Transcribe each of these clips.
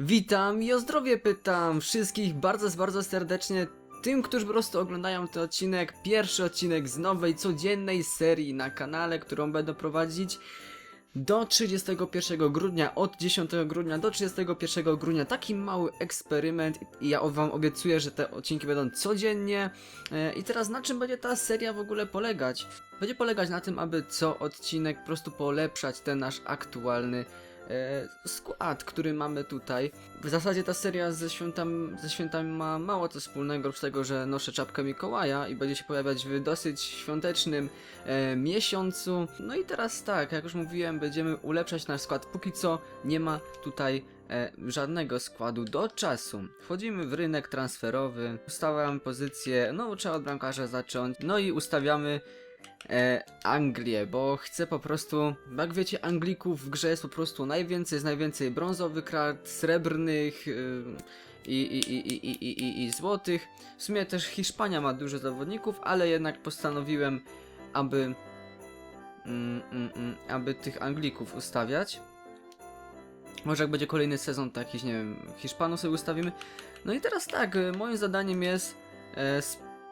Witam i o zdrowie pytam wszystkich bardzo, bardzo serdecznie. Tym, którzy po prostu oglądają ten odcinek, pierwszy odcinek z nowej, codziennej serii na kanale, którą będę prowadzić do 31 grudnia, od 10 grudnia do 31 grudnia. Taki mały eksperyment i ja wam obiecuję, że te odcinki będą codziennie. E, I teraz na czym będzie ta seria w ogóle polegać? Będzie polegać na tym, aby co odcinek po prostu polepszać ten nasz aktualny skład, który mamy tutaj. W zasadzie ta seria ze, ze świętami ma mało co wspólnego, oprócz tego, że noszę czapkę Mikołaja i będzie się pojawiać w dosyć świątecznym e, miesiącu. No i teraz tak, jak już mówiłem, będziemy ulepszać nasz skład. Póki co nie ma tutaj e, żadnego składu do czasu. Wchodzimy w rynek transferowy, ustawiamy pozycję, no trzeba od bramkarza zacząć, no i ustawiamy e, Anglię, bo chcę po prostu, jak wiecie, Anglików w grze jest po prostu najwięcej, jest najwięcej brązowych srebrnych y, i, złotych. W sumie też Hiszpania ma dużo zawodników, ale jednak postanowiłem, aby, mm, mm, mm aby tych Anglików ustawiać. Może jak będzie kolejny sezon, to jakiś, nie wiem, Hiszpanów sobie ustawimy. No i teraz tak, y, moim zadaniem jest e,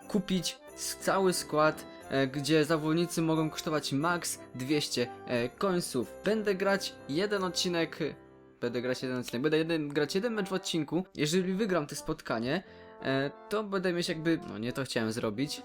kupić cały skład gdzie zawodnicy mogą kosztować max 200 e, końców. Będę grać jeden odcinek, e, będę grać jeden odcinek, będę jeden, grać jeden mecz w odcinku. Jeżeli wygram to spotkanie, e, to będę mieć jakby, no nie to chciałem zrobić, e,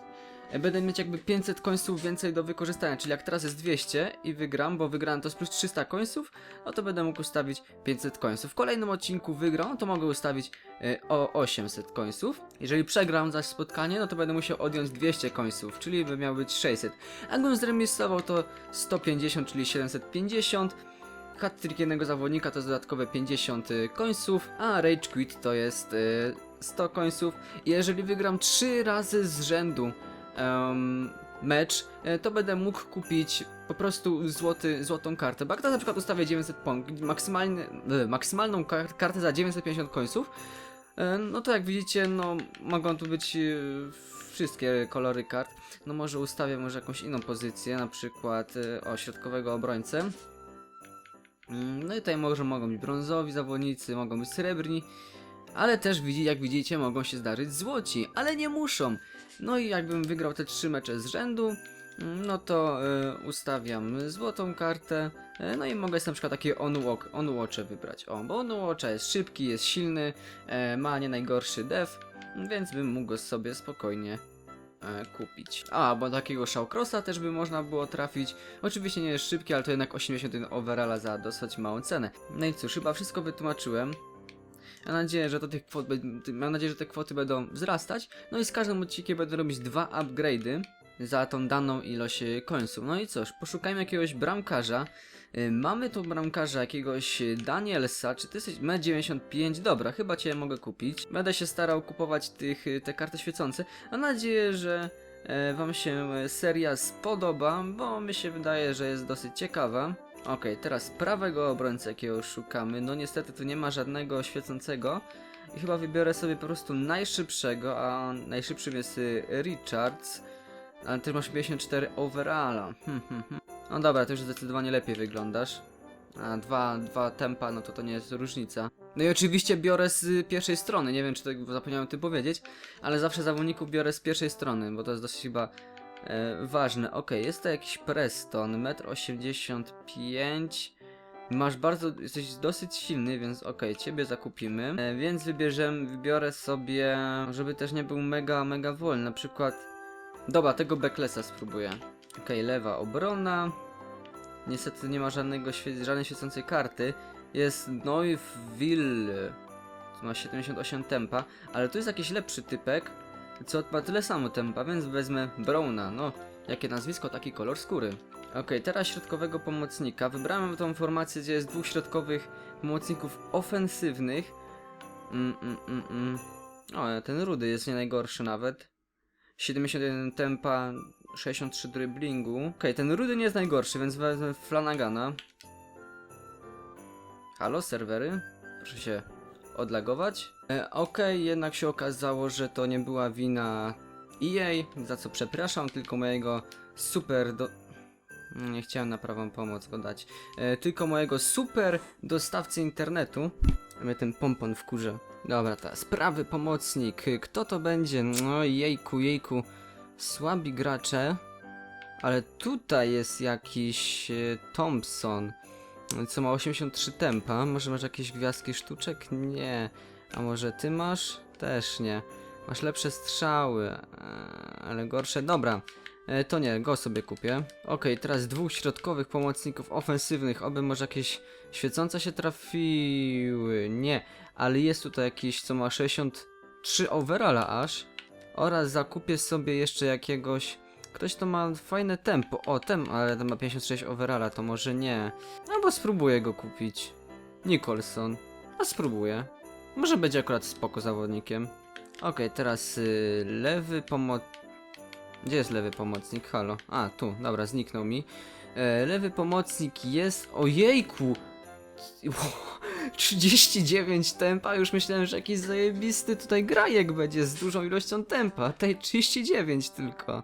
będę mieć jakby 500 końców więcej do wykorzystania, czyli jak teraz jest 200 i wygram, bo wygrałem to z plus 300 końców, no to będę mógł ustawić 500 końców. W kolejnym odcinku wygram, to mogę ustawić e, o 800 końców. Jeżeli przegram zaś spotkanie, no to będę musiał odjąć 200 końców, czyli by miał być 600. A zremisował to 150, czyli 750. Hat-trick jednego zawodnika to jest dodatkowe 50 końców, a Rage Quit to jest y, 100 końców. Jeżeli wygram 3 razy z rzędu em, mecz, e, to będę mógł kupić po prostu złoty, złotą kartę. Bo jak na przykład ustawię 900 pong, maksymalny, e, maksymalną kar kartę za 950 końców, e, no to jak widzicie, no mogą tu być wszystkie kolory kart. No może ustawię może jakąś inną pozycję, na przykład o środkowego obrońcę. Mm, No i tutaj może mogą być brązowi zawodnicy, mogą być srebrni, ale też jak widzicie mogą się zdarzyć złoci, ale nie muszą. No i jakbym wygrał te trzy mecze z rzędu, mm, no to e, ustawiam złotą kartę, e, no i mogę sobie na przykład takie Onwatche wybrać. O, bo Onwatcha jest szybki, jest silny, e, ma nie najgorszy def, więc bym mógł go sobie spokojnie kupić. A, bo takiego Shawcrossa też by można było trafić. Oczywiście nie jest szybki, ale to jednak 81 overalla za dosyć małą cenę. No i cóż, chyba wszystko wytłumaczyłem. Mam nadzieję, że to tych kwot, mam nadzieję, że te kwoty będą wzrastać. No i z każdym odcinkiem będę robić dwa upgrade'y za tą daną ilość e, końców. No i cóż, poszukajmy jakiegoś bramkarza. Y, Mamy tu bramkarza jakiegoś y, Danielsa, czy ty jesteś M95? Dobra, chyba cię mogę kupić. Będę się starał kupować tych, y, te karty świecące. Mam nadzieję, że e, wam się e, seria spodoba, bo mi się wydaje, że jest dosyć ciekawa. Okej, teraz prawego obrońcę jakiego szukamy. No niestety tu nie ma żadnego świecącego. I chyba wybiorę sobie po prostu najszybszego, a najszybszym jest y, Richards. Ale ty masz 54 overalla. Hmm, hmm, hmm. No dobra, to już zdecydowanie lepiej wyglądasz. A dwa, dwa tempa, no to to nie jest różnica. No i oczywiście biorę z pierwszej strony, nie wiem czy to zapomniałem o tym powiedzieć, ale zawsze zawodników biorę z pierwszej strony, bo to jest dosyć chyba e, ważne. Okej, jest to jakiś Preston, 1,85 m. Masz bardzo, jesteś dosyć silny, więc okej, ciebie zakupimy. E, więc wybierzemy, wybiorę sobie, żeby też nie był mega, mega wolny, na przykład... Dobra, tego Becklesa spróbuję. Okej, lewa obrona. Niestety nie ma żadnego świe żadnej świecącej karty. Jest Neuville. Co ma 78 tempa, ale tu jest jakiś lepszy typek, co ma tyle samo tempa, więc wezmę Browna. No, jakie nazwisko, taki kolor skóry. Okej, teraz środkowego pomocnika. Wybrałem tą formację, gdzie jest dwóch środkowych pomocników ofensywnych. Mm, mm, mm, mm. O, ten rudy jest nie najgorszy nawet. 71 tempa, 63 driblingu. Okej, ten rudy nie jest najgorszy, więc wezmę Flanagana. Halo, serwery? Proszę się odlagować. E, Okej, jednak się okazało, że to nie była wina EA, za co przepraszam, tylko mojego super do... Nie chciałem na prawą pomoc go dać. E, tylko mojego super dostawcy internetu. Mnie ten pompon wkurza. Dobra, teraz prawy pomocnik. Kto to będzie? No jejku, jejku. Słabi gracze. Ale tutaj jest jakiś e, Thompson. Co ma 83 tempa. Może masz jakieś gwiazdki sztuczek? Nie. A może ty masz? Też nie. Masz lepsze strzały, e, ale gorsze. Dobra. E, To nie, go sobie kupię. Okej, teraz dwóch środkowych pomocników ofensywnych. Oby może jakieś świecące się trafiły. Nie, ale jest tutaj jakiś, co ma 63 overalla aż. Oraz zakupię sobie jeszcze jakiegoś. Ktoś to ma fajne tempo. O, tem, ale ten ma 56 overalla, to może nie. No bo spróbuję go kupić. Nicholson. A spróbuję. Może będzie akurat spoko zawodnikiem. Okej, teraz y, lewy pomoc... Gdzie jest lewy pomocnik? Halo. A, tu, dobra, zniknął mi. E, lewy pomocnik jest... Ojejku! 39 tempa, już myślałem, że jakiś zajebisty tutaj grajek będzie z dużą ilością tempa. Tej 39 tylko.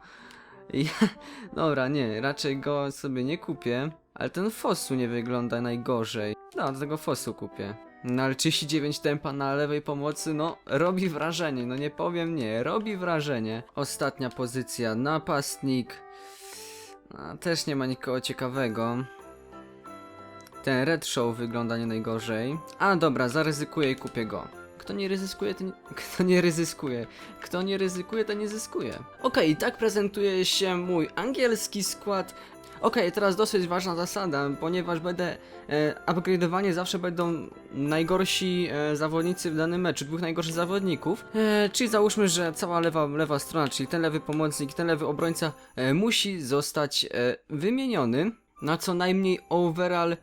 Ja, dobra, nie, raczej go sobie nie kupię. Ale ten Fosu nie wygląda najgorzej. No, do tego Fosu kupię. No ale 39 tempa na lewej pomocy, no robi wrażenie, no nie powiem nie, robi wrażenie. Ostatnia pozycja, napastnik. A, też nie ma nikogo ciekawego. Ten Red Show wygląda nie najgorzej. A dobra, zaryzykuję i kupię go. Kto nie ryzykuje, nie, kto nie ryzykuje. Kto nie ryzykuje, to nie zyskuje. Okej, tak prezentuje się mój angielski skład. Okej, teraz dosyć ważna zasada, ponieważ będę e, zawsze będą najgorsi e, zawodnicy w danym meczu, dwóch najgorszych zawodników. E, czyli załóżmy, że cała lewa, lewa strona, czyli ten lewy pomocnik, ten lewy obrońca e, musi zostać e, wymieniony na co najmniej overall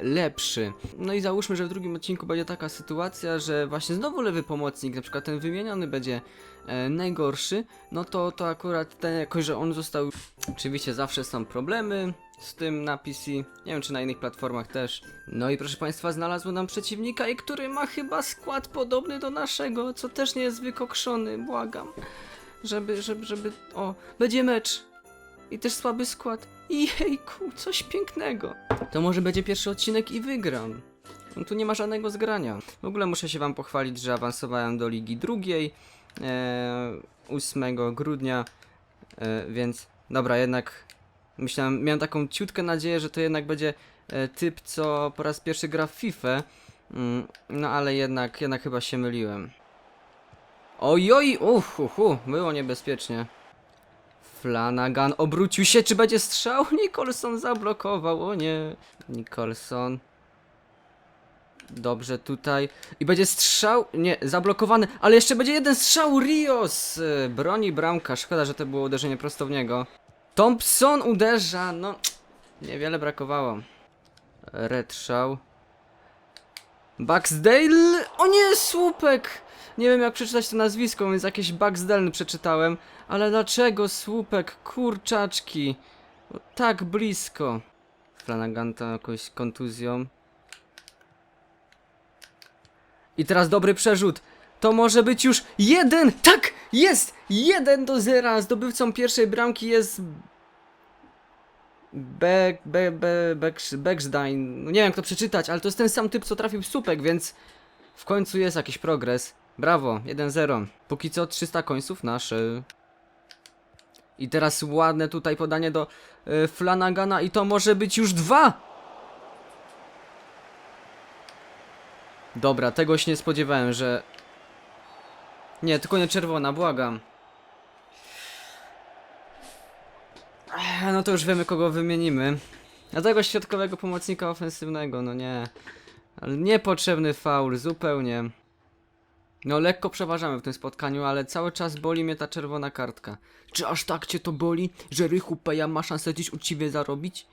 lepszy. No i załóżmy, że w drugim odcinku będzie taka sytuacja, że właśnie znowu lewy pomocnik, na przykład ten wymieniony będzie e, najgorszy, no to to akurat ten jakoś, że on został... Oczywiście zawsze są problemy z tym na PC, nie wiem czy na innych platformach też. No i proszę Państwa, znalazło nam przeciwnika, i który ma chyba skład podobny do naszego, co też nie jest wykokszony, błagam. Żeby, żeby, żeby... O, będzie mecz. I też słaby skład. Jejku, coś pięknego. To może będzie pierwszy odcinek i wygram. No tu nie ma żadnego zgrania. W ogóle muszę się wam pochwalić, że awansowałem do ligi drugiej e, 8 grudnia, e, więc dobra, jednak myślałem, miałem taką ciutkę nadzieję, że to jednak będzie e, typ, co po raz pierwszy gra w FIFA. Mm, no ale jednak, jednak chyba się myliłem. Ojoj, uhu, było niebezpiecznie. Flanagan obrócił się, czy będzie strzał? Nicholson zablokował, o nie. Nicholson. Dobrze tutaj. I będzie strzał? Nie, zablokowany, ale jeszcze będzie jeden strzał Rios! Broni bramka, szkoda, że to było uderzenie prosto w niego. Thompson uderza, no. Niewiele brakowało. Red Shaw. Baxdale! O nie, słupek! Nie wiem jak przeczytać to nazwisko, więc jakieś Baxdale przeczytałem. Ale dlaczego słupek? Kurczaczki! O, tak blisko. Flanagan to jakąś kontuzją. I teraz dobry przerzut. To może być już jeden! Tak! Jest! Jeden do zera! Zdobywcą pierwszej bramki jest... Beck... Be, be, Beck, Beckstein. No nie wiem jak to przeczytać, ale to jest ten sam typ, co trafił w słupek, więc... W końcu jest jakiś progres. Brawo, 1-0. Póki co 300 końców nasze. I teraz ładne tutaj podanie do y, Flanagana i to może być już dwa! Dobra, tego się nie spodziewałem, że... Nie, tylko nie czerwona, błagam. No to już wiemy, kogo wymienimy. A tego środkowego pomocnika ofensywnego, no nie. Ale niepotrzebny faul, zupełnie. No lekko przeważamy w tym spotkaniu, ale cały czas boli mnie ta czerwona kartka. Czy aż tak cię to boli, że Rychu Peja ma szansę dziś uczciwie zarobić?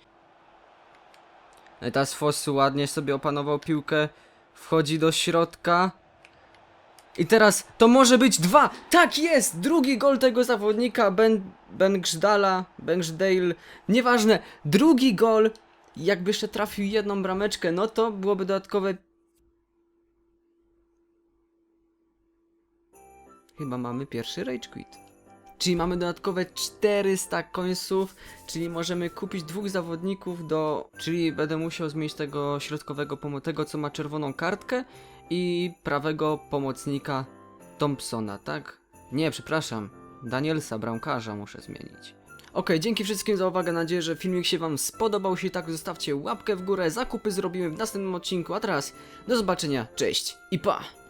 Teraz Fossu ładnie sobie opanował piłkę, wchodzi do środka. I teraz to może być dwa! Tak jest! Drugi gol tego zawodnika, Ben, ben Gzdale, nieważne. Drugi gol, jakby jeszcze trafił jedną brameczkę, no to byłoby dodatkowe Chyba mamy pierwszy Rage Quit. Czyli mamy dodatkowe 400 końców, czyli możemy kupić dwóch zawodników do... Czyli będę musiał zmienić tego środkowego tego, co ma czerwoną kartkę i prawego pomocnika Thompsona, tak? Nie, przepraszam. Danielsa, bramkarza muszę zmienić. Okej, dzięki wszystkim za uwagę, nadzieję, że filmik się wam spodobał, jeśli tak zostawcie łapkę w górę, zakupy zrobimy w następnym odcinku, a teraz do zobaczenia, cześć i pa!